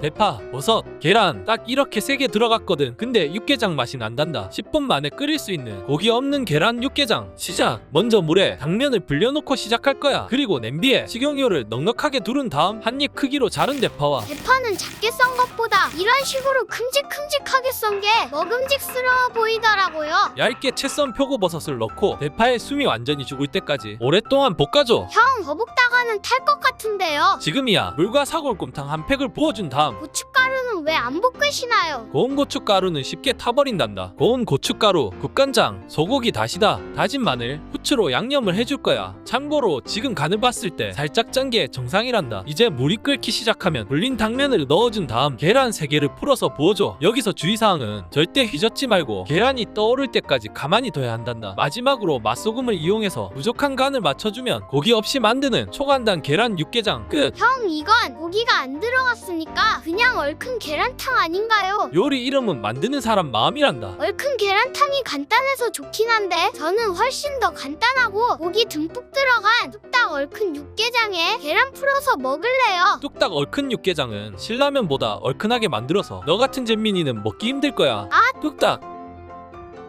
대파, 버섯, 계란 딱 이렇게 세 개 들어갔거든. 근데 육개장 맛이 난단다. 10분 만에 끓일 수 있는 고기 없는 계란 육개장. 시작. 먼저 물에 당면을 불려놓고 시작할 거야. 그리고 냄비에 식용유를 넉넉하게 두른 다음 한 입 크기로 자른 대파와 대파는 작게 썬 것보다 이런 식으로 큼직큼직하게 썬 게 먹음직스러워 보이더라고요. 얇게 채 썬 표고버섯을 넣고 대파의 숨이 완전히 죽을 때까지 오랫동안 볶아줘. 형 거북다가는 탈 것 같은데요. 지금이야 물과 사골곰탕 한 팩을 부어준 다음 고춧 왜 안 볶으시나요? 고운 고춧가루는 쉽게 타버린단다. 고운 고춧가루, 국간장, 소고기 다시다, 다진 마늘, 후추로 양념을 해줄 거야. 참고로 지금 간을 봤을 때 살짝 짠 게 정상이란다. 이제 물이 끓기 시작하면 불린 당면을 넣어준 다음 계란 3개를 풀어서 부어줘. 여기서 주의사항은 절대 휘젓지 말고 계란이 떠오를 때까지 가만히 둬야 한단다. 마지막으로 맛소금을 이용해서 부족한 간을 맞춰주면 고기 없이 만드는 초간단 계란 육개장 끝! 형 이건 고기가 안 들어갔으니까 그냥 얼큰 계란탕 아닌가요? 요리 이름은 만드는 사람 마음이란다. 얼큰 계란탕이 간단해서 좋긴 한데 저는 훨씬 더 간단하고 고기 듬뿍 들어간 뚝딱 얼큰 육개장에 계란 풀어서 먹을래요. 뚝딱 얼큰 육개장은 신라면보다 얼큰하게 만들어서 너 같은 잼민이는 먹기 힘들 거야. 아. 뚝딱